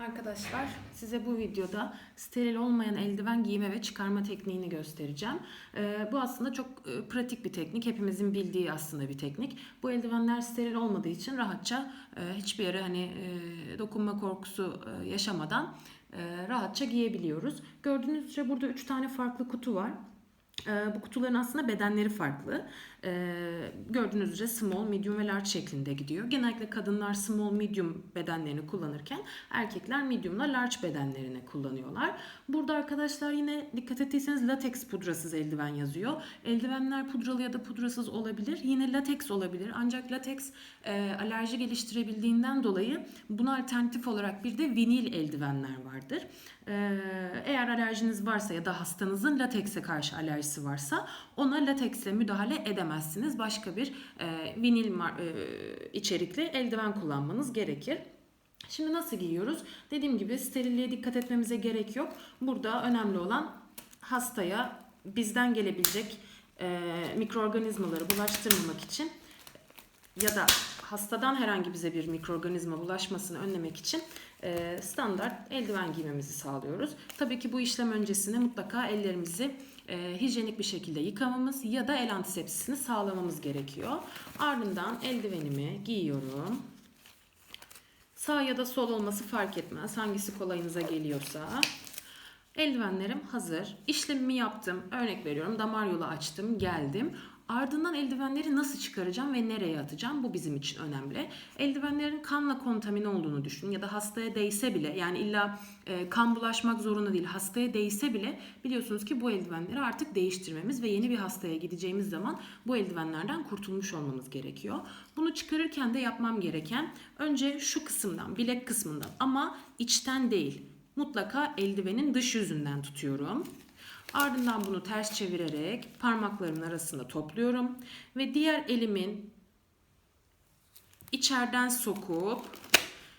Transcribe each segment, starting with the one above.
Arkadaşlar size bu videoda steril olmayan eldiven giyme ve çıkarma tekniğini göstereceğim. Ee, bu aslında çok e, pratik bir teknik. Hepimizin bildiği aslında bir teknik. Bu eldivenler steril olmadığı için rahatça e, hiçbir yere hani e, dokunma korkusu e, yaşamadan e, rahatça giyebiliyoruz. Gördüğünüz üzere burada 3 tane farklı kutu var. Ee, bu kutuların aslında bedenleri farklı. Ee, gördüğünüz üzere small, medium ve large şeklinde gidiyor. Genellikle kadınlar small, medium bedenlerini kullanırken erkekler medium'la large bedenlerini kullanıyorlar. Burada arkadaşlar yine dikkat ettiyseniz lateks pudrasız eldiven yazıyor. Eldivenler pudralı ya da pudrasız olabilir. Yine lateks olabilir. Ancak lateks e, alerji geliştirebildiğinden dolayı buna alternatif olarak bir de vinil eldivenler vardır. Ee, eğer alerjiniz varsa ya da hastanızın latekse karşı alerjisi varsa ona lateksle müdahale edemezsiniz. Başka bir e, vinil e, içerikli eldiven kullanmanız gerekir. Şimdi nasıl giyiyoruz? Dediğim gibi sterilliğe dikkat etmemize gerek yok. Burada önemli olan hastaya bizden gelebilecek e, mikroorganizmaları bulaştırmamak için ya da hastadan herhangi bize bir mikroorganizma bulaşmasını önlemek için e, standart eldiven giymemizi sağlıyoruz. Tabii ki bu işlem öncesinde mutlaka ellerimizi e, hijyenik bir şekilde yıkamamız ya da el antisepsisini sağlamamız gerekiyor. Ardından eldivenimi giyiyorum. Sağ ya da sol olması fark etmez. Hangisi kolayınıza geliyorsa. Eldivenlerim hazır. İşlemimi yaptım. Örnek veriyorum. Damar yolu açtım, geldim. Ardından eldivenleri nasıl çıkaracağım ve nereye atacağım? Bu bizim için önemli. Eldivenlerin kanla kontamine olduğunu düşünün ya da hastaya değse bile yani illa e, kan bulaşmak zorunda değil. Hastaya değse bile biliyorsunuz ki bu eldivenleri artık değiştirmemiz ve yeni bir hastaya gideceğimiz zaman bu eldivenlerden kurtulmuş olmamız gerekiyor. Bunu çıkarırken de yapmam gereken önce şu kısımdan, bilek kısmından ama içten değil. Mutlaka eldivenin dış yüzünden tutuyorum. Ardından bunu ters çevirerek parmaklarımın arasında topluyorum ve diğer elimin içeriden sokup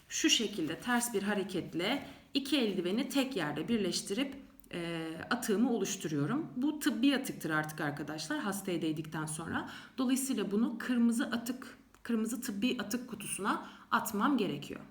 şu şekilde ters bir hareketle iki eldiveni tek yerde birleştirip e, atığımı oluşturuyorum. Bu tıbbi atıktır artık arkadaşlar hastaya değdikten sonra. Dolayısıyla bunu kırmızı atık, kırmızı tıbbi atık kutusuna atmam gerekiyor.